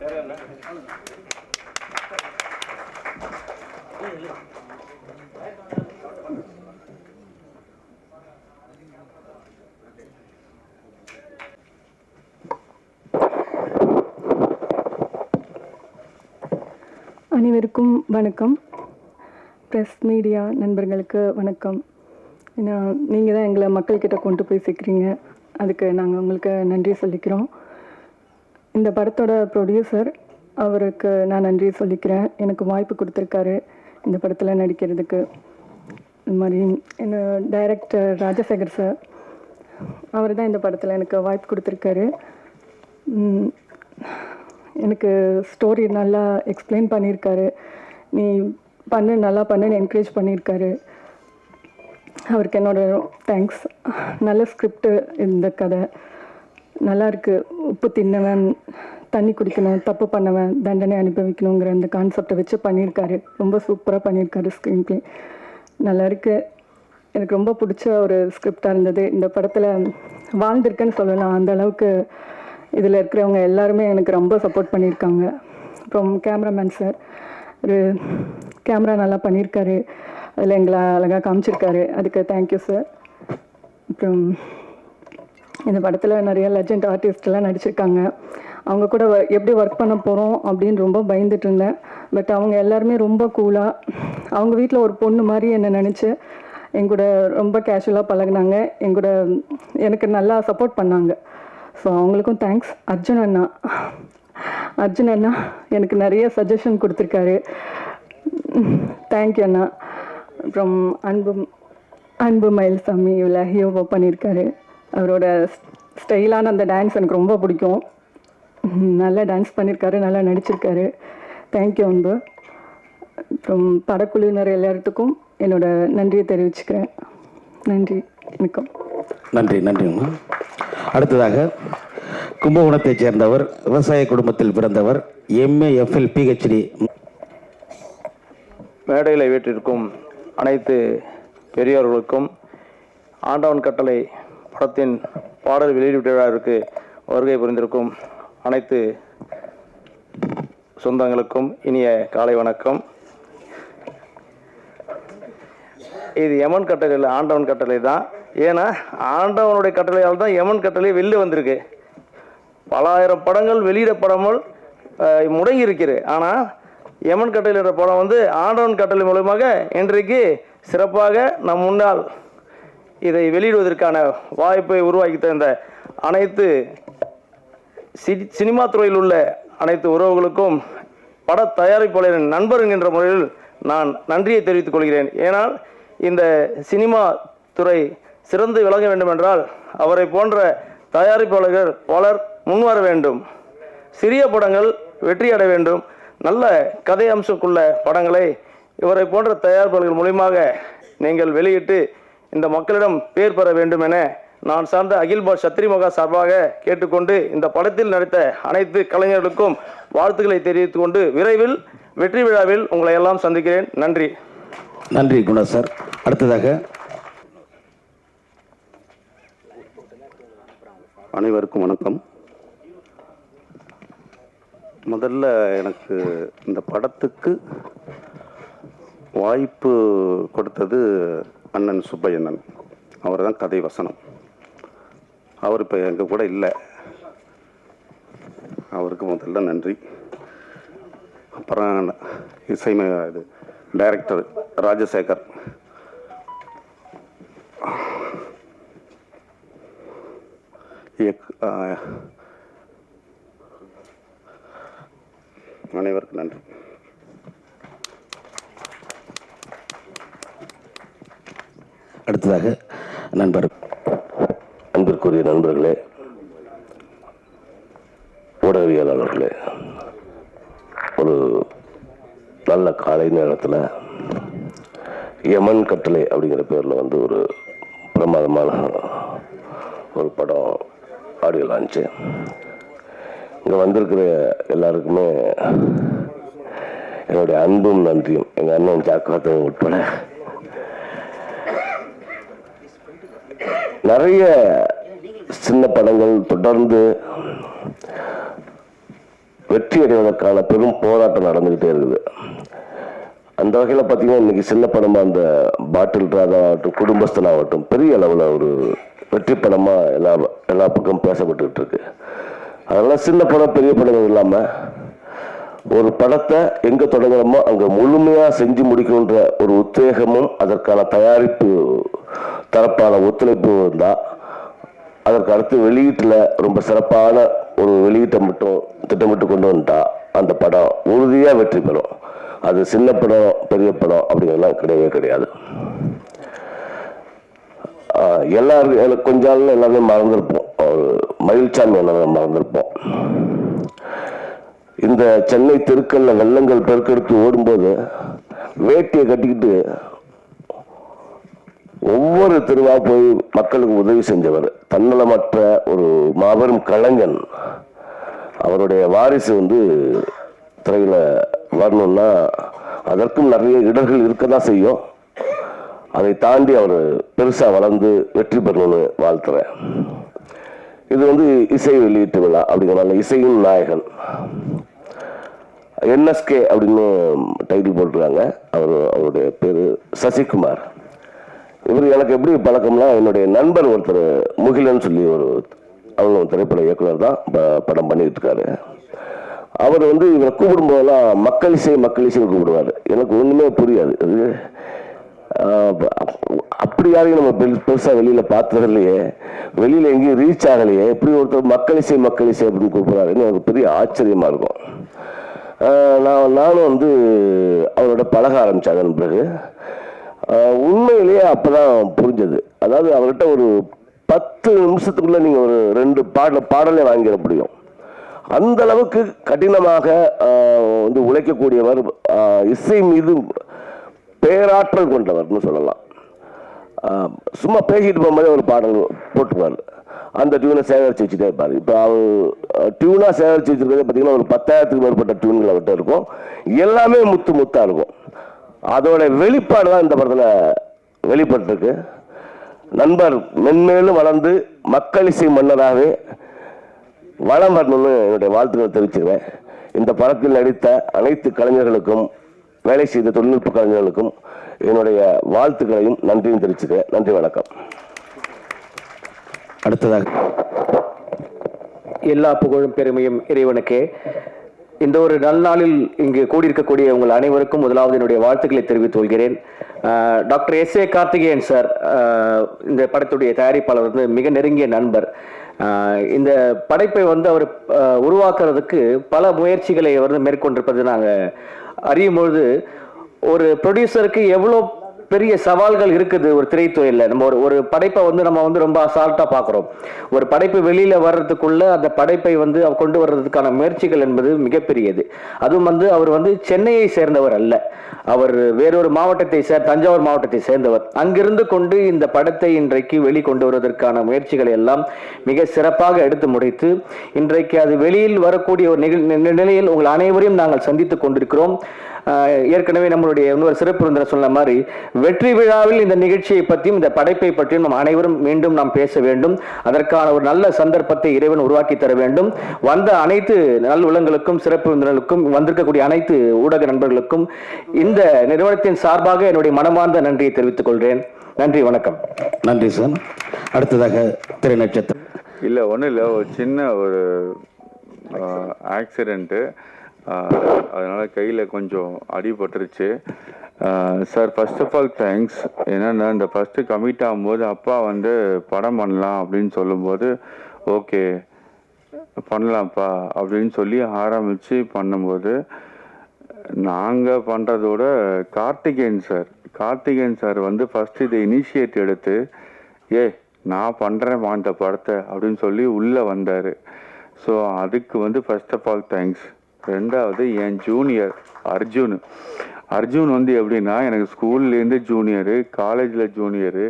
அனைவருக்கும் வணக்கம். Press media நண்பர்களுக்கு வணக்கம். ஏன்னா நீங்கள் தான் எங்களை மக்கள்கிட்ட கொண்டு போய் சேர்க்குறீங்க. அதுக்கு நாங்கள் உங்களுக்கு நன்றி சொல்லிக்கிறோம். இந்த படத்தோட ப்ரொடியூசர் அவருக்கு நான் நன்றி சொல்லிக்கிறேன். எனக்கு வாய்ப்பு கொடுத்துருக்காரு இந்த படத்தில் நடிக்கிறதுக்கு. இந்த மாதிரி என்ன டைரக்டர் ராஜசேகர் சார் அவர் தான் இந்த படத்தில் எனக்கு வாய்ப்பு கொடுத்துருக்காரு. எனக்கு ஸ்டோரி நல்லா எக்ஸ்பிளைன் பண்ணியிருக்காரு. நீ பண்ணு நல்லா பண்ணுன்னு என்கரேஜ் பண்ணியிருக்காரு. அவருக்கு என்னோட தேங்க்ஸ் நல்ல ஸ்கிரிப்டு இந்த கதை. நல்லா இருக்கு உப்பு தின்னவன் தண்ணி குடிக்கணும் தப்பு பண்ணவன் தண்டனை அனுபவிக்கணுங்கிற அந்த கான்செப்டை வச்சு பண்ணியிருக்காரு. ரொம்ப சூப்பராக பண்ணியிருக்காரு ஸ்க்ரீன் பிளே நல்லா இருக்கு எனக்கு ரொம்ப பிடிச்ச ஒரு ஸ்கிரிப்டாக இருந்தது. இந்த படத்தில் வாழ்ந்திருக்கேன்னு சொல்லலாம். அந்த அளவுக்கு இதில் இருக்கிறவங்க எல்லாருமே எனக்கு ரொம்ப சப்போர்ட் பண்ணியிருக்காங்க. அப்புறம் கேமராமேன் சார் ஒரு கேமரா நல்லா பண்ணியிருக்காரு. அதில் எங்களை அழகாக காமிச்சிருக்காரு. அதுக்கு தேங்க்யூ சார் அப்புறம் இந்த படத்தில் நிறைய லெஜண்ட் ஆர்டிஸ்ட்லாம் நடிச்சிருக்காங்க. அவங்க கூட வ- எப்படி ஒர்க் பண்ண போகிறோம் அப்படின்னு ரொம்ப பயந்துட்டு இருந்தேன். பட் அவங்க எல்லாருமே ரொம்ப கூலாக அவங்க வீட்டில் ஒரு பொண்ணு மாதிரி என்னை நினச்சி என் கூட ரொம்ப கேஷுவலாக பழகுனாங்க. என் கூட எனக்கு நல்லா சப்போர்ட் பண்ணாங்க. ஸோ அவங்களுக்கும் தேங்க்ஸ் அர்ஜுன் அண்ணா. அர்ஜுன் அண்ணா எனக்கு நிறைய சஜஷன் கொடுத்துருக்காரு. தேங்க்யூ அண்ணா. அப்புறம் அன்பு அன்பு மயில்சாமி இவ்வளோ ஹியோவோ பண்ணியிருக்காரு அவரோட ஸ்டைலான அந்த டான்ஸ் எனக்கு ரொம்ப பிடிக்கும். நல்லா டான்ஸ் பண்ணியிருக்காரு நல்லா நடிச்சிருக்காரு. தேங்க்யூ அன்பு. அப்புறம் படக்குழுவினர் எல்லாத்துக்கும் என்னோட நன்றியை தெரிவிச்சுக்கிறேன். நன்றி வணக்கம். நன்றி நன்றிங்கம்மா அடுத்ததாக கும்பகோணத்தைச் சேர்ந்தவர் விவசாய குடும்பத்தில் பிறந்தவர் எம்ஏ எஃப்எல் பிஹெச்டி மேடையில் வீட்டிற்கும் அனைத்து பெரியோர்களுக்கும் ஆண்டவன் கட்டளை படத்தின் பாடல் வெளியீட்டு விழாவிற்கு வருகை புரிந்திருக்கும் அனைத்து சொந்தங்களுக்கும் இனிய காலை வணக்கம். இது யமன் கட்டளை இல்லை ஆண்டவன் கட்டளை தான். ஏன்னா ஆண்டவனுடைய கட்டளையால் தான் யமன் கட்டளை வெளில வந்திருக்கு. பல ஆயிரம் படங்கள் வெளியிடப்படாமல் அஹ், முடங்கி இருக்கிறது. ஆனால் யமன் கட்டளையிட படம் வந்து ஆண்டவன் கட்டளை மூலமாக இன்றைக்கு சிறப்பாக நம் முன்னால் இதை வெளியிடுவதற்கான வாய்ப்பை உருவாக்கி தந்த அனைத்து சி- சினிமா துறையில் உள்ள அனைத்து உறவுகளுக்கும் பட தயாரிப்பாளரின் நண்பர் என்கின்ற முறையில் நான் நன்றியை தெரிவித்துக் கொள்கிறேன். ஏனால் இந்த சினிமா துறை சிறந்து விளங்க வேண்டுமென்றால் அவரை போன்ற தயாரிப்பாளர்கள் பலர் முன்வர வேண்டும். சிறிய படங்கள் வெற்றி அடைய வேண்டும். நல்ல கதை அம்சக்குள்ள படங்களை இவரை போன்ற தயாரிப்பாளர்கள் மூலியமாக நீங்கள் வெளியிட்டு இந்த மக்களிடம் பேர் பெற வேண்டும் என நான் சார்ந்த அகில்பாட் சத்ரி மகா சார்பாக கேட்டுக்கொண்டு இந்த படத்தில் நடித்த அனைத்து கலைஞர்களுக்கும் வாழ்த்துக்களை தெரிவித்துக் கொண்டு விரைவில் வெற்றி விழாவில் உங்களை எல்லாம் சந்திக்கிறேன். நன்றி. நன்றி குணா சார். அடுத்ததாக. அனைவருக்கும் வணக்கம். முதல்ல எனக்கு இந்த படத்துக்கு வாய்ப்பு கொடுத்தது அண்ணன் சுப்பையண்ணன். அவர் தான் கதை வசனம். அவர் இப்போ எங்கள் கூட இல்லை. அவருக்கு முதல்ல நன்றி. அப்புறம் இசைமை இது டைரக்டர் ராஜசேகர். அனைவருக்கும் நன்றி. அடுத்ததாக நண்பர் அன்பிற்குரிய நண்பர்களே ஊடகவியலாளர்களே ஒரு நல்ல காலை நேரத்தில் யமன் கட்டளை அப்படிங்கிற பேரில் வந்து ஒரு பிரமாதமான ஒரு படம் ஆடியோ லான்ச்சு. இங்கே வந்திருக்கிற எல்லாருக்குமே என்னுடைய அன்பும் நன்றியும். எங்கள் அண்ணன் ஜாக்காத்தவங்க உட்பட நிறைய சின்ன படங்கள் தொடர்ந்து வெற்றி அடைவதற்கான பெரும் போராட்டம் நடந்துக்கிட்டே இருக்குது. அந்த வகையில் பார்த்தீங்கன்னா இன்றைக்கி சின்ன படமாக அந்த பாட்டில் ராதா ஆகட்டும் குடும்பஸ்தன் ஆகட்டும் பெரிய அளவில் ஒரு வெற்றி படமாக எல்லா எல்லா பக்கம் பேசப்பட்டுக்கிட்டு இருக்கு. அதெல்லாம் சின்ன படம் பெரிய படம் இல்லாமல் ஒரு படத்தை எங்கே தொடங்குறோமோ அங்கே முழுமையாக செஞ்சு முடிக்கணுன்ற ஒரு உத்வேகமும் அதற்கான தயாரிப்பு தரப்பான ஒத்துழைப்பு இருந்தால் அதற்கு அடுத்து வெளியீட்டில் ரொம்ப சிறப்பான ஒரு வெளியீட்டை மட்டும் திட்டமிட்டு கொண்டு வந்துட்டா அந்த படம் உறுதியாக வெற்றி பெறும். அது சின்ன படம் பெரிய படம் அப்படிங்கிறதுலாம் கிடையவே கிடையாது. ஆஹ் எல்லாரும் எனக்கு கொஞ்ச நாள் எல்லாமே மறந்துருப்போம். ஒரு எல்லாமே மறந்துருப்போம். இந்த சென்னை தெருக்கல்ல வெள்ளங்கள் பெருக்கெடுத்து ஓடும்போது வேட்டியை கட்டிக்கிட்டு ஒவ்வொரு தெருவா போய் மக்களுக்கு உதவி செஞ்சவர். தன்னலமற்ற ஒரு மாபெரும் கலைஞன். அவருடைய வாரிசு வந்து திரையில் வரணும்னா அதற்கும் நிறைய இடர்கள் இருக்க தான் செய்யும். அதை தாண்டி அவர் பெருசாக வளர்ந்து வெற்றி பெறணும்னு வாழ்த்துறேன். இது வந்து இசை வெளியீட்டு விழா அப்படிங்கிறனால இசையின் நாயகன். என்எஸ்கே அப்படின்னு டைட்டில் போட்டிருக்காங்க. அவர் அவருடைய பேர் சசிகுமார். இவர் எனக்கு எப்படி பழக்கம்னா என்னுடைய நண்பர் ஒருத்தர் முகிலன் சொல்லி ஒரு அவங்க திரைப்பட இயக்குனர் தான் ப- படம் பண்ணிட்டு இருக்காரு அவர் வந்து இவரை கூப்பிடும்போதெல்லாம் மக்கள் இசை மக்கள் இசைன்னு கூப்பிடுவார். எனக்கு ஒன்றுமே புரியாது. இது அப்படி யாரையும் நம்ம பெருசாக வெளியில் பார்த்தது இல்லையே. வெளியில் எங்கேயும் ரீச் ஆகலையே. எப்படி ஒருத்தர் மக்கள் இசை மக்கள் இசை அப்படின்னு கூப்பிடுறாருன்னு எனக்கு பெரிய ஆச்சரியமாக இருக்கும். நான் நானும் வந்து அவரோட பழக ஆரம்பித்தேன் அதன் பிறகு உண்மையிலேயே அப்போதான் புரிஞ்சது. அதாவது அவர்கிட்ட ஒரு பத்து நிமிஷத்துக்குள்ள நீங்கள் ஒரு ரெண்டு பாடல பாடலே வாங்கிட முடியும். அந்த அளவுக்கு கடினமாக வந்து உழைக்கக்கூடியவர் இசை மீது பேராற்றல் கொண்டவர்னு சொல்லலாம். சும்மா பேசிட்டு போகும்போதே ஒரு பாடல் போட்டுருவார். அந்த டியூனை சேகரித்து வச்சுட்டே இருப்பார். இப்போ அவர் டியூனாக சேகரித்து வச்சிருக்கிறது பார்த்தீங்கன்னா ஒரு பத்தாயிரத்துக்கு மேற்பட்ட டியூன்கள் அவர்கிட்ட இருக்கும். எல்லாமே முத்து முத்தாக இருக்கும். அதோட வெளிப்பாடு தான் இந்த படத்தில் வெளிப்பட்டிருக்கு. நண்பர் மென்மேலும் வளர்ந்து மக்கள் இசை மன்னராகவே வளம் வரணும்னு என்னுடைய வாழ்த்துக்களை தெரிவிச்சுக்கிறேன். இந்த படத்தில் நடித்த அனைத்து கலைஞர்களுக்கும் வேலை செய்த தொழில்நுட்ப கலைஞர்களுக்கும் என்னுடைய வாழ்த்துக்களையும் நன்றியும் தெரிவிச்சுக்கிறேன். நன்றி வணக்கம். அடுத்ததாக. எல்லா புகழும் பெருமையும் இறைவனுக்கே. இந்த ஒரு நல்நாளில் இங்கு கூடியிருக்கக்கூடிய உங்கள் அனைவருக்கும் முதலாவது என்னுடைய வாழ்த்துக்களை தெரிவித்துக் கொள்கிறேன். Doctor S A Karthikeyan sir இந்த படத்துடைய தயாரிப்பாளர் வந்து மிக நெருங்கிய நண்பர். இந்த படைப்பை வந்து அவர் உருவாக்குறதுக்கு பல முயற்சிகளை வந்து மேற்கொண்டிருப்பது நாங்கள் அறியும் பொழுது ஒரு ப்ரொடியூசருக்கு எவ்வளோ பெரிய சவால்கள் இருக்குது ஒரு திரைத்துறையில். நம்ம ஒரு ஒரு படைப்பை வந்து நம்ம வந்து ரொம்ப அசால்ட்டாக பார்க்குறோம். ஒரு படைப்பு வெளியில் வர்றதுக்குள்ள அந்த படைப்பை வந்து கொண்டு வர்றதுக்கான முயற்சிகள் என்பது மிகப்பெரியது. அதுவும் வந்து அவர் வந்து சென்னையை சேர்ந்தவர் அல்ல. அவர் வேறொரு மாவட்டத்தை சேர் தஞ்சாவூர் மாவட்டத்தை சேர்ந்தவர். அங்கிருந்து கொண்டு இந்த படத்தை இன்றைக்கு வெளிக்கொண்டு வருவதற்கான முயற்சிகளை எல்லாம் மிக சிறப்பாக எடுத்து முடித்து இன்றைக்கு அது வெளியில் வரக்கூடிய ஒரு நிகழ் நிலையில் உங்கள் அனைவரையும் நாங்கள் சந்தித்துக் கொண்டிருக்கிறோம். ஏற்கனவே நம்மளுடைய இன்னொரு சிறப்பு விருந்தினர் சொன்ன மாதிரி வெற்றி விழாவில் இந்த நிகழ்ச்சியை பற்றியும் இந்த படைப்பை பற்றியும் நாம் அனைவரும் மீண்டும் நாம் பேச வேண்டும். அதற்கான ஒரு நல்ல சந்தர்ப்பத்தை இறைவன் உருவாக்கி தர வேண்டும். வந்த அனைத்து நல் உள்ளங்களுக்கும் சிறப்பு விருந்தினர்களுக்கும் வந்திருக்கக்கூடிய அனைத்து ஊடக நண்பர்களுக்கும் இந்த நிறுவனத்தின் சார்பாக என்னுடைய மனமார்ந்த நன்றியை தெரிவித்துக் கொள்கிறேன். நன்றி வணக்கம். நன்றி சார். அடுத்ததாக திரை நட்சத்திரம். இல்லை ஒன்றும் இல்லை. ஒரு சின்ன ஒரு ஆக்சிடெண்ட்டு அதனால் கையில் கொஞ்சம் அடிபட்டுருச்சு. Sir first of all thanks என்னென்னா இந்த ஃபஸ்ட்டு கமிட் ஆகும்போது அப்பா வந்து படம் பண்ணலாம் அப்படின்னு சொல்லும்போது ஓகே பண்ணலாம்ப்பா அப்படின்னு சொல்லி ஆரம்பித்து பண்ணும்போது நாங்கள் பண்ணுறதோட கார்த்திகேயன் சார் கார்த்திகேயன் சார் வந்து ஃபஸ்ட்டு இதை இனிஷியேட் எடுத்து ஏ நான் பண்ணுறேன் இந்த படத்தை அப்படின்னு சொல்லி உள்ளே வந்தார். ஸோ அதுக்கு வந்து ஃபஸ்ட் ஆஃப் ஆல் தேங்க்ஸ் ரெண்டாவது என் ஜூனியர் அர்ஜுன். அர்ஜுன் வந்து எப்படின்னா எனக்கு ஸ்கூல்லேருந்து ஜூனியரு காலேஜில் ஜூனியரு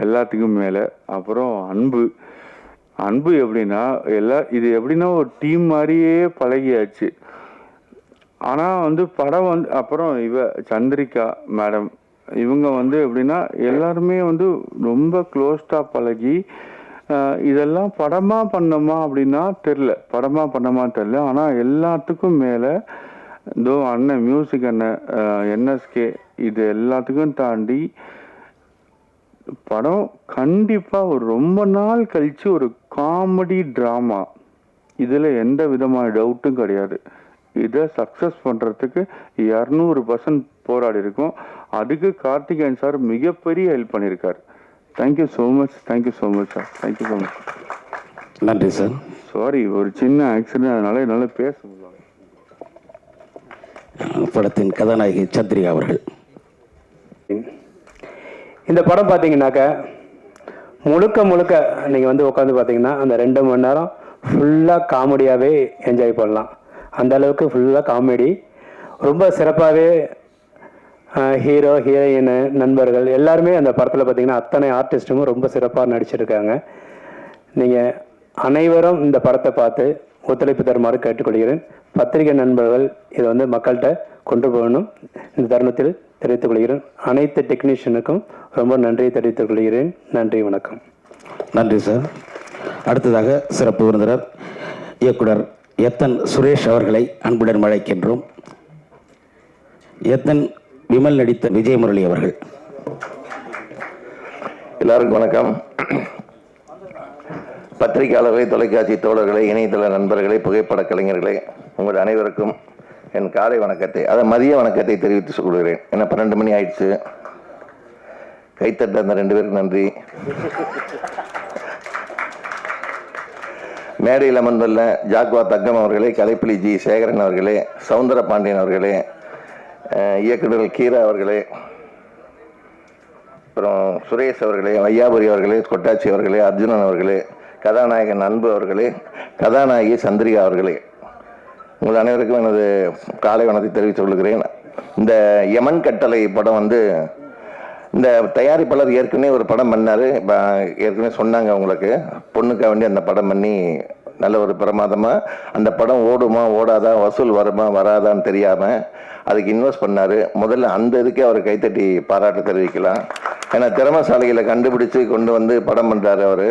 எல்லாத்துக்கும் மேலே. அப்புறம் அன்பு. அன்பு எப்படின்னா எல்லா இது எப்படின்னா ஒரு டீம் மாதிரியே பழகியாச்சு. ஆனால் வந்து படம் வந்து அப்புறம் இவ சந்திரிகா மேடம் இவங்க வந்து எப்படின்னா எல்லாருமே வந்து ரொம்ப க்ளோஸ்டாக பழகி இதெல்லாம் படமாக பண்ணோமா அப்படின்னா தெரில படமாக பண்ணோமா தெரில ஆனால் எல்லாத்துக்கும் மேலே இதோ அண்ணன் மியூசிக் அண்ணன் என்எஸ்கே இது எல்லாத்துக்கும் தாண்டி படம் கண்டிப்பாக ஒரு ரொம்ப நாள் கழிச்சு ஒரு காமெடி ட்ராமா இதில் எந்த விதமான டவுட்டும் கிடையாது. இதை சக்ஸஸ் பண்ணுறதுக்கு இரநூறு பர்சன்ட் போராடி இருக்கும். அதுக்கு கார்த்திகேயன் சார் மிகப்பெரிய ஹெல்ப் பண்ணியிருக்கார் thank you so much thank you so much sir thank you so much நன்றி சார் சாரி ஒரு சின்ன ஆக்சிடென்ட் அதனால என்னால் பேச முடியல. படத்தின் கதாநாயகி சந்திரிகா அவர்கள். இந்த படம் பார்த்தீங்கன்னாக்க முழுக்க முழுக்க நீங்கள் வந்து உட்காந்து பார்த்தீங்கன்னா அந்த ரெண்டு மணி நேரம் ஃபுல்லாக காமெடியாகவே என்ஜாய் பண்ணலாம். அந்த அளவுக்கு ஃபுல்லாக காமெடி ரொம்ப சிறப்பாகவே ஹீரோ ஹீரோயின் நண்பர்கள் எல்லாருமே அந்த படத்தில் பார்த்தீங்கன்னா அத்தனை ஆர்டிஸ்ட்டும் ரொம்ப சிறப்பாக நடிச்சிருக்காங்க. நீங்கள் அனைவரும் இந்த படத்தை பார்த்து ஒத்துழைப்பு தருமாறு கேட்டுக்கொள்கிறேன். பத்திரிகை நண்பர்கள் இதை வந்து மக்கள்கிட்ட கொண்டு போகணும். இந்த தருணத்தில் தெரிவித்துக் கொள்கிறேன். அனைத்து டெக்னீஷியனுக்கும் ரொம்ப நன்றியை தெரிவித்துக் கொள்கிறேன். நன்றி வணக்கம். நன்றி சார். அடுத்ததாக சிறப்பு விருந்தினர் இயக்குனர் எத்தன் சுரேஷ் அவர்களை அன்புடன் அழைக்கின்றோம். எத்தன் விமல் நடித்த விஜயமுரளி அவர்கள். எல்லாருக்கும் வணக்கம். பத்திரிகையாளர்களே தொலைக்காட்சி தோழர்களே இணையதள நண்பர்களே புகைப்பட கலைஞர்களே உங்கள் அனைவருக்கும் என் காலை வணக்கத்தை அதை மதிய வணக்கத்தை தெரிவித்து கொள்கிறேன். ஏன்னா பன்னெண்டு மணி ஆயிடுச்சு? கைத்தட்ட அந்த ரெண்டு பேருக்கு நன்றி. மேடையில் அமர்ந்துள்ள ஜாக்வா தக்கம் அவர்களே கலைப்பிலி ஜி சேகரன் அவர்களே சவுந்தர பாண்டியன் அவர்களே இயக்குநர்கள் இயக்குனர் கீரா அவர்களே அப்புறம் சுரேஷ் அவர்களே வையாபுரி அவர்களே கொட்டாச்சி அவர்களே அர்ஜுனன் அவர்களே கதாநாயகன் அன்பு அவர்களே கதாநாயகி சந்திரிகா அவர்களே. உங்கள் அனைவருக்கும் எனது காலை வணக்கத்தை தெரிவித்துக் கொள்கிறேன். இந்த யமன் கட்டளை படம் வந்து இந்த தயாரிப்பாளர் ஏற்கனவே ஒரு படம் பண்ணார். இப்போ ஏற்கனவே சொன்னாங்க உங்களுக்கு பொண்ணுக்காக வேண்டி அந்த படம் பண்ணி நல்ல ஒரு பிரமாதமாக அந்த படம் ஓடுமா ஓடாதா வசூல் வருமா வராதான்னு தெரியாமல் அதுக்கு இன்வெஸ்ட் பண்ணார். முதல்ல அந்த இதுக்கே அவர் கைத்தட்டி பாராட்டு தெரிவிக்கலாம். ஏன்னா திறமசாலைகளை கண்டுபிடிச்சு கொண்டு வந்து படம் பண்ணுறாரு அவர்.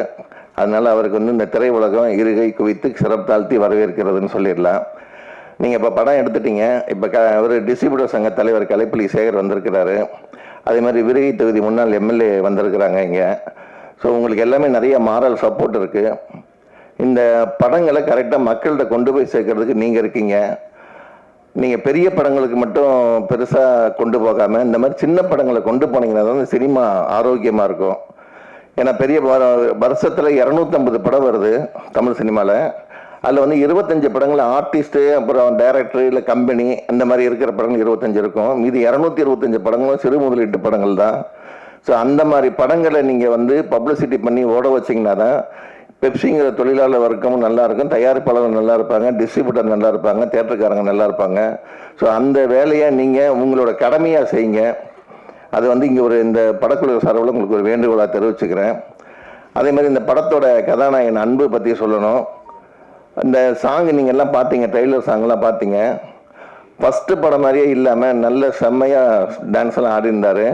அதனால் அவருக்கு வந்து இந்த திரை உலகம் இருகை குவித்து சிறப்பு தாழ்த்தி வரவேற்கிறதுன்னு சொல்லிடலாம். நீங்கள் இப்போ படம் எடுத்துட்டீங்க. இப்போ க ஒரு டிஸ்ட்ரிபியூட்டர் சங்க தலைவர் கலைப்பிலி சேகர் வந்திருக்கிறாரு. அதே மாதிரி விருகை தொகுதி முன்னாள் எம்எல்ஏ வந்திருக்கிறாங்க இங்கே. ஸோ உங்களுக்கு எல்லாமே நிறைய மாரல் சப்போர்ட் இருக்குது இந்த படங்களை கரெக்டாக மக்கள்கிட்ட கொண்டு போய் சேர்க்கறதுக்கு நீங்கள் இருக்கீங்க. நீங்கள் பெரிய படங்களுக்கு மட்டும் பெருசாக கொண்டு போகாமல் இந்த மாதிரி சின்ன படங்களை கொண்டு போனீங்கன்னா தான் இந்த சினிமா ஆரோக்கியமாக இருக்கும். ஏன்னா பெரிய வருஷத்தில் இரநூத்தம்பது படம் வருது தமிழ் சினிமாவில் அதில் வந்து இருபத்தஞ்சு படங்கள் ஆர்டிஸ்ட்டு அப்புறம் டைரக்டர் இல்லை கம்பெனி அந்த மாதிரி இருக்கிற படங்கள் இருபத்தஞ்சு இருக்கும். இது இரநூத்தி இருபத்தஞ்சு படங்களும் சிறு முதலீட்டு படங்கள் தான். ஸோ அந்த மாதிரி படங்களை நீங்கள் வந்து பப்ளிசிட்டி பண்ணி ஓட வச்சிங்கன்னா தான் பெப்சிங்கிற தொழிலாளர் வர்க்கமும் நல்லா இருக்கும். தயாரிப்பாளர்கள் நல்லா இருப்பாங்க. டிஸ்ட்ரிபியூட்டர் நல்லா இருப்பாங்க. தேட்டருக்காரங்க நல்லா இருப்பாங்க. ஸோ அந்த வேலையை நீங்கள் உங்களோட கடமையாக செய்யுங்க. அது வந்து இங்கே ஒரு இந்த படக்குழு சார்பில் உங்களுக்கு ஒரு வேண்டுகோளாக தெரிவிச்சுக்கிறேன். அதே மாதிரி இந்த படத்தோட கதாநாயகன் அன்பு பற்றி சொல்லணும். இந்த சாங் நீங்கள் எல்லாம் பார்த்தீங்க ட்ரெய்லர் சாங்லாம் பார்த்தீங்க ஃபஸ்ட்டு படம் மாதிரியே இல்லாமல் நல்ல செம்மையாக டான்ஸ் எல்லாம் ஆடிருந்தார்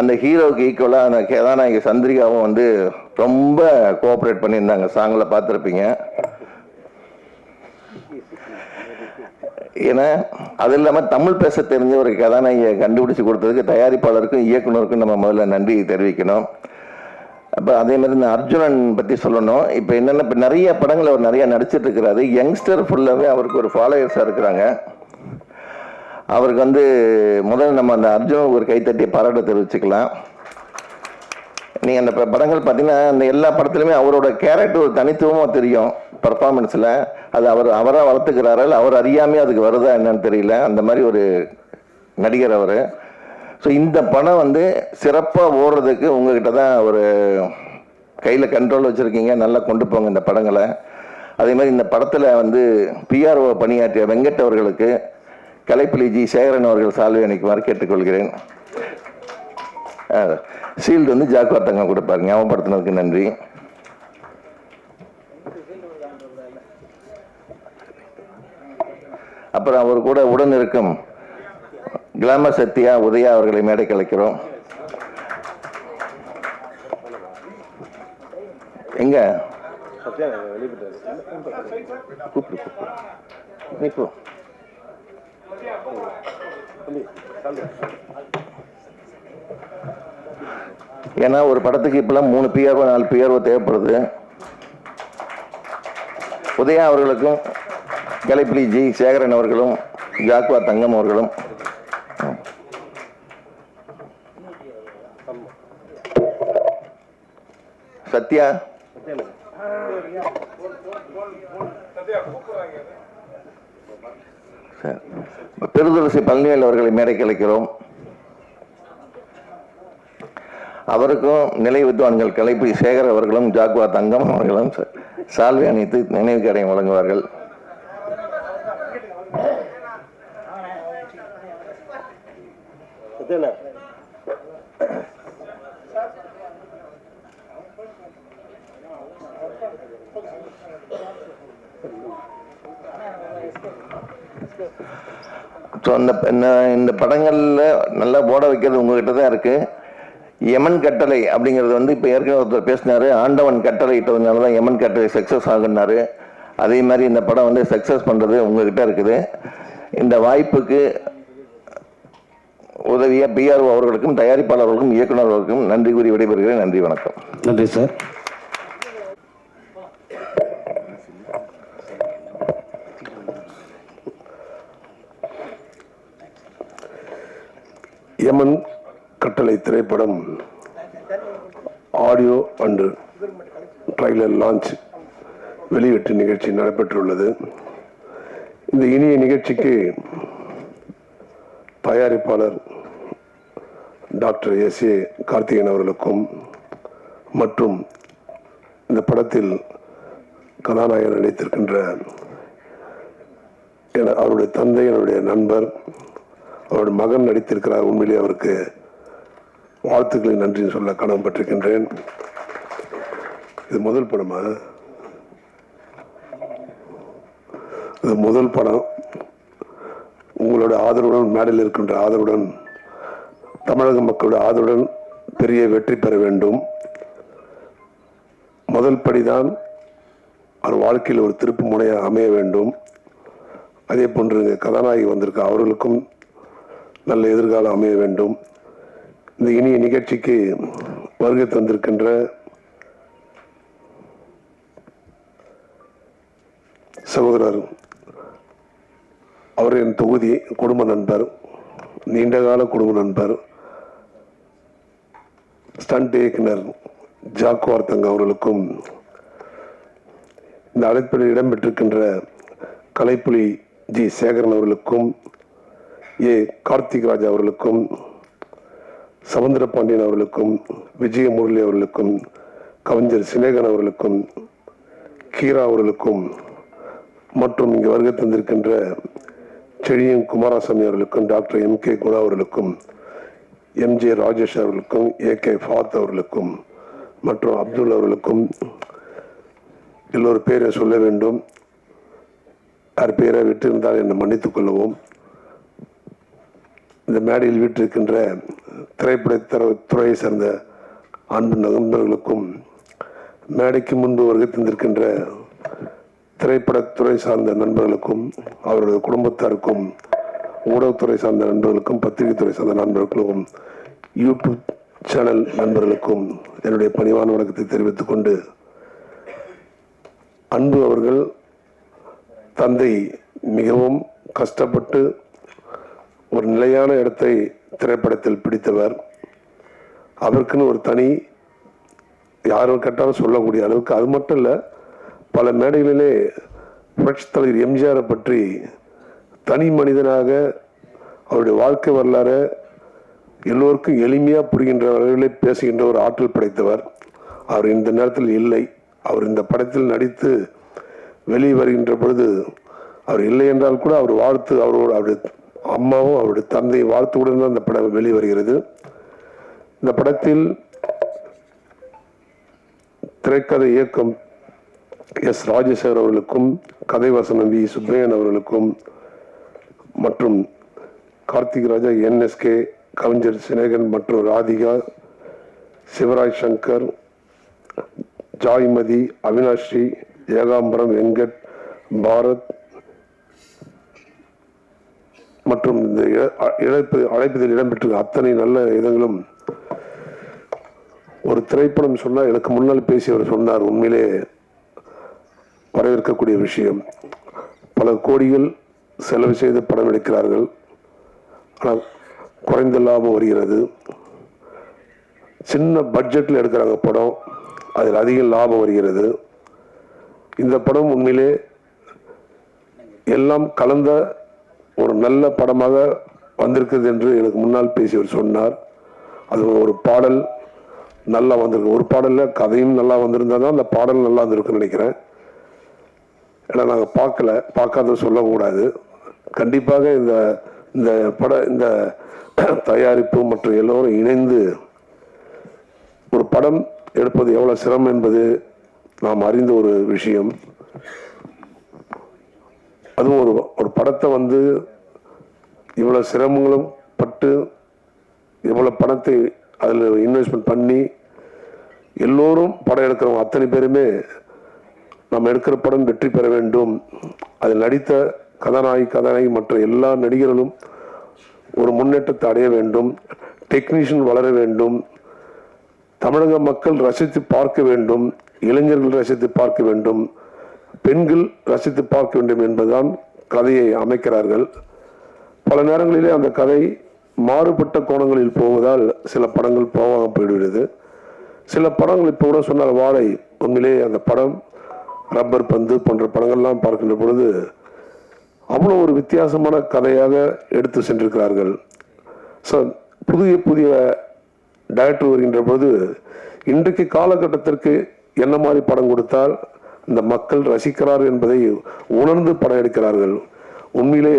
அந்த ஹீரோவுக்கு ஈக்குவலாக அந்த கதாநாயகி சந்திரிகாவும் வந்து ரொம்ப கோஆப்ரேட் பண்ணியிருந்தாங்க. சாங்கில் பார்த்துருப்பீங்க. ஏன்னா அது இல்லாமல் தமிழ் பேச தெரிஞ்ச ஒரு கதாநாயகியை கண்டுபிடிச்சு கொடுத்ததுக்கு தயாரிப்பாளருக்கும் இயக்குனருக்கும் நம்ம முதல்ல நன்றி தெரிவிக்கணும். அப்போ அதே மாதிரி இந்த அர்ஜுனன் பற்றி சொல்லணும். இப்போ என்னென்ன இப்போ நிறைய படங்கள் அவர் நிறைய நடிச்சிட்டு இருக்கிறாரு. யங்ஸ்டர் ஃபுல்லாகவே அவருக்கு ஒரு ஃபாலோயர்ஸாக இருக்கிறாங்க. அவருக்கு வந்து முதல்ல நம்ம அந்த அர்ஜுனுக்கு ஒரு கைத்தட்டி பாராட்ட தெரிவிச்சுக்கலாம். நீங்கள் அந்த படங்கள் பார்த்தீங்கன்னா அந்த எல்லா படத்துலையுமே அவரோட கேரக்டர் ஒரு தனித்துவமாக தெரியும். பர்ஃபார்மன்ஸில் அது அவர் அவராக வளர்த்துக்கிறாரா இல்லை அவர் அறியாமே அதுக்கு வருதா என்னன்னு தெரியல. அந்த மாதிரி ஒரு நடிகர் அவர். ஸோ இந்த படம் வந்து சிறப்பாக ஓடுறதுக்கு உங்ககிட்ட தான் ஒரு கையில் கண்ட்ரோல் வச்சுருக்கீங்க. நல்லா கொண்டு போங்க இந்த படங்களை. அதே மாதிரி இந்த படத்தில் வந்து பிஆர்ஓ பணியாற்றிய வெங்கட் அவர்களுக்கு கலைப்பிலி ஜி சேகரன் அவர்கள் சால்வை அணிக்குமாறு கேட்டுக்கொள்கிறேன். ஷீல்டு வந்து ஜாக்குவா தங்கம் கொடுப்பாரு. ஞாபகப்படுத்தினதுக்கு நன்றி. அப்புறம் அவர் கூட உடன் இருக்கும் கிளாம சத்யா உதயா அவர்களை மேடை கலைக்கிறோம் எங்க? கூப்பிடு கூப்பிடு. நீ போ. ஏன்னா ஒரு படத்துக்கு இப்பெல்லாம் மூணு பிஆர்ஓ நாலு பிஆர்ஓ தேவைப்படுது. உதயா அவர்களுக்கும் கலைப்பிலி ஜி சேகரன் அவர்களும் ஜாக்வா தங்கம் அவர்களும். சத்யா? பெருதரசி பெருதுளசி பழனிவேல் அவர்களை மேடைக்கு அழைக்கிறோம். அவருக்கும் நிலை வித்வான்கள் கலைப்பு சேகர் அவர்களும் ஜாக்வா தங்கம் அவர்களும் சால்வை அணித்து நினைவு கரையம் வழங்குவார்கள். ஸோ அந்த இந்த இந்த படங்களில் நல்லா போட வைக்கிறது உங்ககிட்ட தான் இருக்கு. யமன் கட்டளை அப்படிங்கிறது வந்து இப்போ ஏற்கனவே ஒருத்தர் பேசினாரு. ஆண்டவன் கட்டளை இட்டதுனால தான் யமன் கட்டளை சக்ஸஸ் ஆகுனாரு அதே மாதிரி இந்த படம் வந்து சக்ஸஸ் பண்ணுறது உங்ககிட்ட இருக்குது. இந்த வாய்ப்புக்கு உதவிய பிஆர்ஓ அவர்களுக்கும் தயாரிப்பாளர்களுக்கும் இயக்குனர் அவர்களுக்கும் நன்றி கூறி விடைபெறுகிறேன். நன்றி வணக்கம். நன்றி சார். யமன் கட்டளை திரைப்படம் ஆடியோ அண்டு ட்ரைலர் லான்ச் வெளியீட்டு நிகழ்ச்சி நடைபெற்றுள்ளது. இந்த இனிய நிகழ்ச்சிக்கு தயாரிப்பாளர் டாக்டர் எஸ் ஏ கார்த்திகேயன் அவர்களுக்கும் மற்றும் இந்த படத்தில் கதாநாயகன் நடித்திருக்கின்ற என- அவருடைய தந்தை என்னுடைய நண்பர் அவருடைய மகன் நடித்திருக்கிறார். உண்மையிலே அவருக்கு வாழ்த்துக்களை நன்றி சொல்ல கடமைப்பட்டிருக்கின்றேன். இது முதல் படமா இது முதல் படம். உங்களோட ஆதரவுடன் மேடையில் இருக்கின்ற ஆதரவுடன் தமிழக மக்களோட ஆதரவுடன் பெரிய வெற்றி பெற வேண்டும். முதல் படிதான் அவர் வாழ்க்கையில் ஒரு திருப்பு முனையாக அமைய வேண்டும். அதே போன்று இங்கே கதாநாயகி வந்திருக்க அவர்களுக்கும் நல்ல எதிர்காலம் அமைய வேண்டும். இந்த இனிய நிகழ்ச்சிக்கு வருகை தந்திருக்கின்ற சகோதரர் அவர் என் தொகுதி குடும்ப நண்பர் நீண்டகால குடும்ப நண்பர் ஸ்டண்ட் இயக்குனர் ஜாக்குவார் தங்க அவர்களுக்கும் இந்த அழைப்பில் இடம்பெற்றிருக்கின்ற கலைப்புலி ஜி சேகரன் அவர்களுக்கும் ஏ கார்த்திக் ராஜா அவர்களுக்கும் சமுந்திர பாண்டியன் அவர்களுக்கும் விஜய முரளி அவர்களுக்கும் கவிஞர் சினேகன் அவர்களுக்கும் கீரா அவர்களுக்கும் மற்றும் இங்கு வருகை தந்திருக்கின்ற செழியம் குமாரசாமி அவர்களுக்கும் டாக்டர் எம் கே குணா அவர்களுக்கும் எம் ஜே ராஜேஷ் அவர்களுக்கும் ஏ கே ஃபாத் அவர்களுக்கும் மற்றும் அப்துல் அவர்களுக்கும் எல்லோரு பேரை சொல்ல வேண்டும். யார் பேரை விட்டிருந்தால் என்னை மன்னித்துக் கொள்ளவும். இந்த மேடையில் வீட்டிருக்கின்ற திரைப்பட துறையை சேர்ந்த அன்பு நண்பர்களுக்கும் மேடைக்கு முன்பு வருகை தந்திருக்கின்ற திரைப்படத்துறை சார்ந்த நண்பர்களுக்கும் அவருடைய குடும்பத்தாருக்கும் ஊடகத்துறை சார்ந்த நண்பர்களுக்கும் பத்திரிகை துறை சார்ந்த நண்பர்களுக்கும் யூடியூப் சேனல் நண்பர்களுக்கும் என்னுடைய பணிவான வணக்கத்தை தெரிவித்துக் கொண்டு அன்பு அவர்கள் தந்தை மிகவும் கஷ்டப்பட்டு ஒரு நிலையான இடத்தை திரைப்படத்தில் பிடித்தவர். அவருக்குன்னு ஒரு தனி யாரும் கேட்டாலும் சொல்லக்கூடிய அளவுக்கு அது மட்டும் இல்லை பல மேடைகளிலே புரட்சித் தலைவர் எம்ஜிஆரை பற்றி தனி மனிதனாக அவருடைய வாழ்க்கை வரலாறு எல்லோருக்கும் எளிமையாக புரிகின்ற வகையிலே பேசுகின்ற ஒரு ஆற்றல் படைத்தவர். அவர் இந்த நேரத்தில் இல்லை. அவர் இந்த படத்தில் நடித்து வெளியே வருகின்ற பொழுது அவர் இல்லை என்றால் கூட அவர் வாழ்த்து அவரோட அவருடைய அம்மாவும் அவருடைய தந்தை வாழ்த்துடன் தான் இந்த படம் வெளிவருகிறது. இந்த படத்தில் திரைக்கதை இயக்கம் எஸ் ராஜசேகர் அவர்களுக்கும் கதை வசனம் வி சுப்பையன் அவர்களுக்கும் மற்றும் கார்த்திக் ராஜா என்எஸ்கே கவிஞர் சினேகன் மற்றும் ராதிகா சிவராஜ் சங்கர் ஜாய்மதி அவினாஸ்ரீ ஏகாம்பரம் வெங்கட் பாரத் மற்றும் இந்த இழ- அழைப்பதில் இடம்பெற்ற அத்தனை நல்ல இதங்களும். ஒரு திரைப்படம் சொன்னால் எனக்கு முன்னால் பேசியவர் சொன்னார் உண்மையிலே வரவேற்கக்கூடிய விஷயம். பல கோடிகள் செலவு செய்து படம் எடுக்கிறார்கள். ஆனால் குறைந்த லாபம் வருகிறது. சின்ன பட்ஜெட்டில் எடுக்கிறாங்க படம் அதில் அதிக லாபம் வருகிறது. இந்த படம் உண்மையிலே எல்லாம் கலந்த ஒரு நல்ல படமாக வந்திருக்குது என்று எனக்கு முன்னால் பேசியவர் சொன்னார். அது ஒரு பாடல் நல்லா வந்திருக்கு. ஒரு பாடலில் கதையும் நல்லா வந்திருந்தா தான் அந்த பாடல் நல்லா வந்திருக்குன்னு நினைக்கிறேன். ஏன்னா நாங்கள் பார்க்கல. பார்க்காத சொல்லக்கூடாது. கண்டிப்பாக இந்த இந்த பட இந்த தயாரிப்பு மற்றும் எல்லோரும் இணைந்து ஒரு படம் எடுப்பது எவ்வளோ சிரமம் என்பது நாம் அறிந்த ஒரு விஷயம். அதுவும் ஒரு ஒரு படத்தை வந்து இவ்வளோ சிரமங்களும் பட்டு இவ்வளோ பணத்தை அதில் இன்வெஸ்ட்மெண்ட் பண்ணி எல்லோரும் படம் எடுக்கிறவங்க அத்தனை பேருமே நம்ம எடுக்கிற படம் வெற்றி பெற வேண்டும். அதில் நடித்த கதாநாயகி கதாநாயகி மற்ற எல்லா நடிகர்களும் ஒரு முன்னேற்றத்தை அடைய வேண்டும். டெக்னீஷியன் வளர வேண்டும். தமிழக மக்கள் ரசித்து பார்க்க வேண்டும். இளைஞர்கள் ரசித்து பார்க்க வேண்டும். பெண்கள் ரசித்து பார்க்க வேண்டும் என்பதுதான் கதையை அமைக்கிறார்கள். பல நேரங்களிலே அந்த கதை மாறுபட்ட கோணங்களில் போவதால் சில படங்கள் போகாமல் போய்விடுகிறது. சில படங்கள் இப்போ கூட சொன்னால் வாழை உண்மையிலே அந்த படம் ரப்பர் பந்து போன்ற படங்கள்லாம் பார்க்கின்ற பொழுது அவ்வளோ ஒரு வித்தியாசமான கதையாக எடுத்து சென்றிருக்கிறார்கள். ஸோ புதிய புதிய டைரக்டர் வருகின்ற பொழுது இன்றைக்கு காலகட்டத்திற்கு என்ன மாதிரி படம் கொடுத்தால் இந்த மக்கள் ரசிக்கிறார் என்பதை உணர்ந்து படம் எடுக்கிறார்கள். உண்மையிலே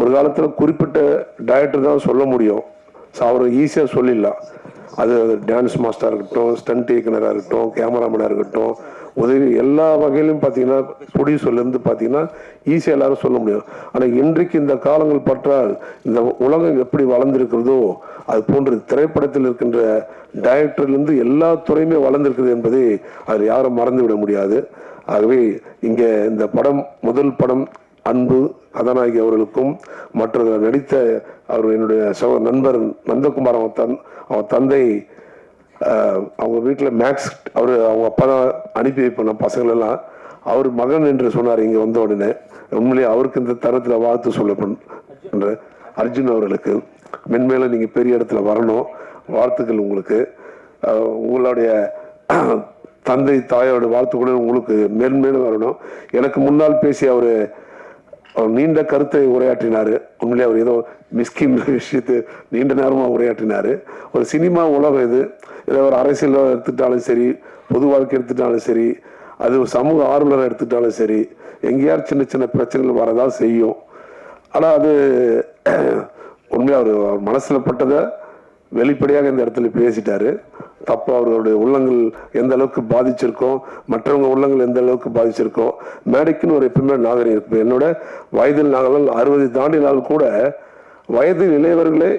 ஒரு காலத்தில் குறிப்பிட்ட டைரக்டர் தான் சொல்ல முடியும். ஸோ அவர் ஈஸியாக சொல்லிடலாம். அது டான்ஸ் மாஸ்டராக இருக்கட்டும் ஸ்டண்ட் இயக்குனராக இருக்கட்டும் கேமராமேனாக இருக்கட்டும் உதவி எல்லா வகையிலும் பார்த்தீங்கன்னா ப்ரொடியூசர்லேருந்து பார்த்தீங்கன்னா ஈஸியாக எல்லாரும் சொல்ல முடியும். ஆனால் இன்றைக்கு இந்த காலங்கள் பற்றால் இந்த உலகம் எப்படி வளர்ந்திருக்கிறதோ அது போன்ற திரைப்படத்தில் இருக்கின்ற டைரக்டர்லேருந்து எல்லா துறையுமே வளர்ந்திருக்கிறது என்பதை அதில் யாரும் மறந்து விட முடியாது. ஆகவே இங்கே இந்த படம் முதல் படம் அன்பு கதாநாயகி அவர்களுக்கும் மற்ற நடித்த அவர் என்னுடைய சக நண்பர் நந்தகுமார் அவன் தன் அவன் தந்தை அவங்க வீட்டில் மேக்ஸ் அவர் அவங்க அப்பா தான் அனுப்பி வைப்போம் பசங்களெல்லாம். அவர் மகன் என்று சொன்னார் இங்கே வந்த உடனே. உண்மையிலே அவருக்கு இந்த தரத்தில் வாழ்த்து சொல்ல அர்ஜுன் அவர்களுக்கு. மென்மேலும் நீங்கள் பெரிய இடத்துல வரணும் வாழ்த்துக்கள் உங்களுக்கு. உங்களுடைய தந்தை தாயோட வாழ்த்து கூட உங்களுக்கு மேன்மேலும் வரணும். எனக்கு முன்னால் பேசிய அவர் அவர் நீண்ட கருத்தை உரையாற்றினார். உண்மையிலே அவர் ஏதோ மிஸ்கின் விஷயத்தை நீண்ட நேரமாக உரையாற்றினார். ஒரு சினிமா உலகம் இது. இதை ஒரு அரசியல் எடுத்துட்டாலும் சரி பொது வாழ்க்கை எடுத்துட்டாலும் சரி அது ஒரு சமூக ஆர்வலர் எடுத்துட்டாலும் சரி எங்கேயாவது சின்ன சின்ன பிரச்சனைகள் வரதான் செய்யும். ஆனால் அது உண்மையாக அவர் அவர் மனசில் பட்டதை வெளிப்படையாக இந்த இடத்துல பேசிட்டாரு. தப்பு அவர்களுடைய உள்ளங்கள் எந்த அளவுக்கு பாதிச்சிருக்கோம் மற்றவங்க உள்ளங்கள் எந்த அளவுக்கு பாதிச்சிருக்கோம் மேடைக்குன்னு ஒரு எப்பவுமே நாகரிகம் இருக்கு. என்னோட வயதில் நாங்கள் அறுபது தாண்டினால் கூட வயதில் இளையவர்களே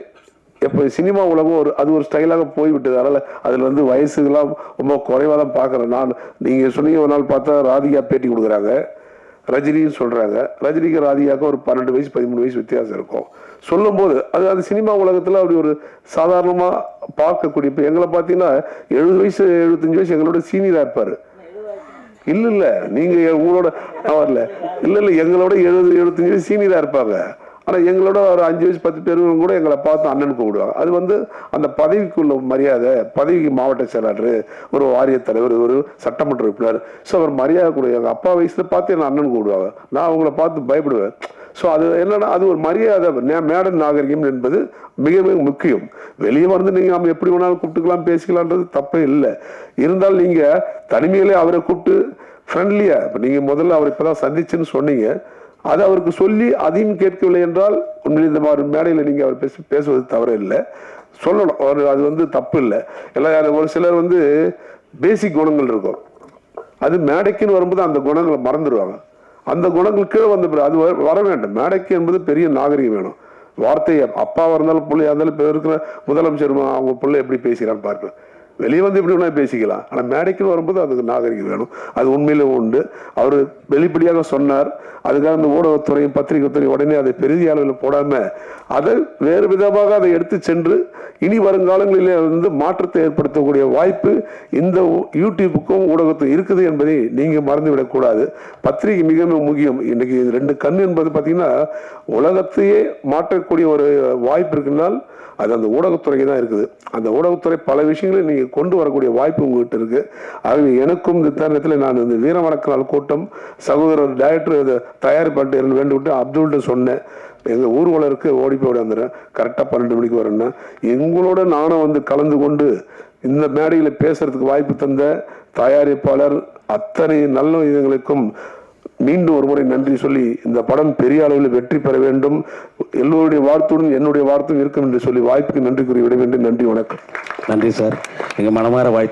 இப்போ சினிமா உலகம் ஒரு அது ஒரு ஸ்டைலாக போய்விட்டது. அதனால் அதில் வந்து வயசுகள்லாம் ரொம்ப குறைவாக தான் பார்க்குறேன். நான் நீங்கள் சொன்னீங்க ஒரு நாள் பார்த்தா ராதிகா பேட்டி கொடுக்குறாங்க. ரஜினின்னு சொல்கிறாங்க ரஜினிக்கு ராதிகாவுக்கு ஒரு பன்னெண்டு வயசு பதிமூணு வயசு வித்தியாசம் இருக்கும். சொல்லும்போது அது அது சினிமா உலகத்தில் அப்படி ஒரு சாதாரணமாக பார்க்கக்கூடிய இப்போ எங்களை பார்த்தீங்கன்னா எழுபது வயசு எழுபத்தஞ்சு வயசு எங்களோட சீனியராக இருப்பார். இல்லை இல்லை. நீங்கள் உங்களோட நான் வரல. இல்லை இல்லை. எங்களோட எழுபது எழுபத்தஞ்சு வயசு சீனியராக இருப்பாங்க. ஆனால் எங்களோட ஒரு அஞ்சு வயசு பத்து பேர் கூட எங்களை பார்த்து அண்ணன் கூப்பிடுவாங்க. அது வந்து அந்த பதவிக்குள்ள மரியாதை பதவிக்கு மாவட்ட செயலாளர் ஒரு வாரிய தலைவர் ஒரு சட்டமன்ற உறுப்பினர். ஸோ அவர் மரியாதை கூட எங்கள் அப்பா வயசுல பார்த்து என்ன அண்ணன் கூப்பிடுவாங்க. நான் அவங்கள பார்த்து பயப்படுவேன். ஸோ அது என்னன்னா அது ஒரு மரியாதை மேடல் மேடன் நாகரிகம் என்பது மிக மிக முக்கியம். வெளியே வந்து நீங்கள் நம்ம எப்படி வேணாலும் கூப்பிட்டுக்கலாம் பேசிக்கலான்றது தப்பே இல்லை. இருந்தாலும் நீங்கள் தனிமையிலே அவரை கூப்பிட்டு ஃப்ரெண்ட்லியா இப்போ நீங்க முதல்ல அவர் இப்பதான் சந்திச்சுன்னு சொன்னீங்க. அது அவருக்கு சொல்லி அதையும் கேட்கவில்லை என்றால் உண்மையில் இந்த மாதிரி மேடையில் நீங்கள் அவர் பேசி பேசுவது தவறு இல்லை. சொல்லணும். அவர் அது வந்து தப்பு இல்லை. எல்லாம் ஒரு சிலர் வந்து பேசிக் குணங்கள் இருக்கும். அது மேடைக்குன்னு வரும்போது அந்த குணங்களை மறந்துடுவாங்க. அந்த குணங்கள் கீழே வந்த பிறகு அது வர- வேண்டும். மேடைக்கு என்பது பெரிய நாகரிகம் வேணும். வார்த்தை அப்பாவா இருந்தாலும் பிள்ளையா இருந்தாலும் இப்போ இருக்கிற முதலமைச்சர் அவங்க பிள்ளை எப்படி பேசுகிறான்னு பார்ப்பேன் வெளியே வந்து எப்படி வேணால் பேசிக்கலாம். ஆனால் மேடைக்கு வரும்போது அதுக்கு நாகரிகம் வேணும். அது உண்மையிலும் உண்டு. அவர் வெளிப்படையாக சொன்னார். அதுக்காக அந்த ஊடகத்துறையும் பத்திரிகைத்துறையும் உடனே அதை பெரிய அளவில் போடாமல் அதை வேறு விதமாக அதை எடுத்து சென்று இனி வருங்காலங்களிலே வந்து மாற்றத்தை ஏற்படுத்தக்கூடிய வாய்ப்பு இந்த யூடியூபுக்கும் யூடியூப்புக்கும் ஊடகத்துக்கும் இருக்குது என்பதை நீங்கள் மறந்துவிடக்கூடாது பத்திரிகை மிக மிக முக்கியம். இன்றைக்கி இது ரெண்டு கண் என்பது பார்த்திங்கன்னா உலகத்தையே மாற்றக்கூடிய ஒரு வாய்ப்பு இருக்குன்னால் அது அந்த ஊடகத்துறைக்கு தான் இருக்குது. அந்த ஊடகத்துறை பல விஷயங்களை நீங்கள் கொண்டு வரக்கூடிய வாய்ப்பு உங்ககிட்ட இருக்குது ஆகவே எனக்கும் இந்த தருணத்தில் நான் இந்த வீரவணக்க நாள் கூட்டம் சகோதரர் டைரக்டர் தயாரிப்பாட்டு வேண்டுவிட்டு அப்துல்கிட்ட சொன்னேன். எங்கள் ஊர்வலருக்கு ஓடி போய் வந்துடுறேன் கரெக்டாக பன்னெண்டு மணிக்கு வரேன்னா. எங்களோட நானும் வந்து கலந்து கொண்டு இந்த மேடையில் பேசுகிறதுக்கு வாய்ப்பு தந்த தயாரிப்பாளர் அத்தனை நல்ல இதுங்களுக்கும் மீண்டும் ஒரு முறை நன்றி சொல்லி இந்த படம் பெரிய அளவில் வெற்றி பெற வேண்டும். எல்லோருடைய வாழ்த்துடன் என்னுடைய வாழ்த்தும் இருக்கும் என்று சொல்லி வாய்ப்புக்கு நன்றி கூறி விட வேண்டும் நன்றி வணக்கம். நன்றி சார். எங்கள் மனமார வாழ்த்து